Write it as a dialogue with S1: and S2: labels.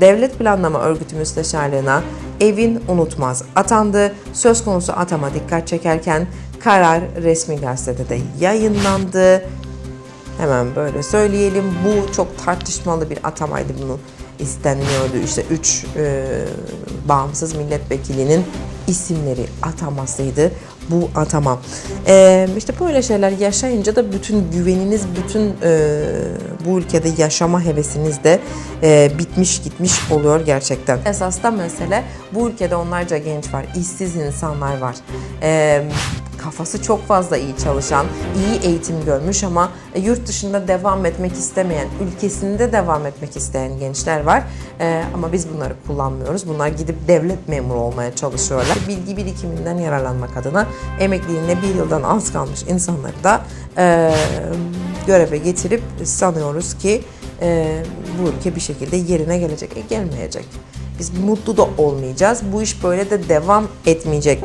S1: Devlet Planlama Örgütü Müsteşarlığına Evin Unutmaz atandı. Söz konusu atama dikkat çekerken karar resmi gazetede de yayınlandı. Hemen böyle söyleyelim. Bu çok tartışmalı bir atamaydı bunu istenmiyordu. İşte 3 bağımsız milletvekilinin isimleri atamasıydı bu atama. E, işte böyle şeyler yaşayınca da bütün güveniniz, bütün e, bu ülkede yaşama hevesiniz de e, bitmiş gitmiş oluyor gerçekten. Esas da mesele bu ülkede onlarca genç var, işsiz insanlar var. E, kafası çok fazla iyi çalışan, iyi eğitim görmüş ama e, yurt dışında devam etmek istemeyen, ülkesinde devam etmek isteyen gençler var. E, ama biz bunları kullanmıyoruz. Bunlar gidip devlet memuru olmaya çalışıyorlar. Bilgi birikiminden yararlanmak adına emekliliğine bir yıldan az kalmış insanları da e, göreve getirip sanıyoruz ki e, bu ülke bir şekilde yerine gelecek. E, gelmeyecek. Biz mutlu da olmayacağız. Bu iş böyle de devam etmeyecek.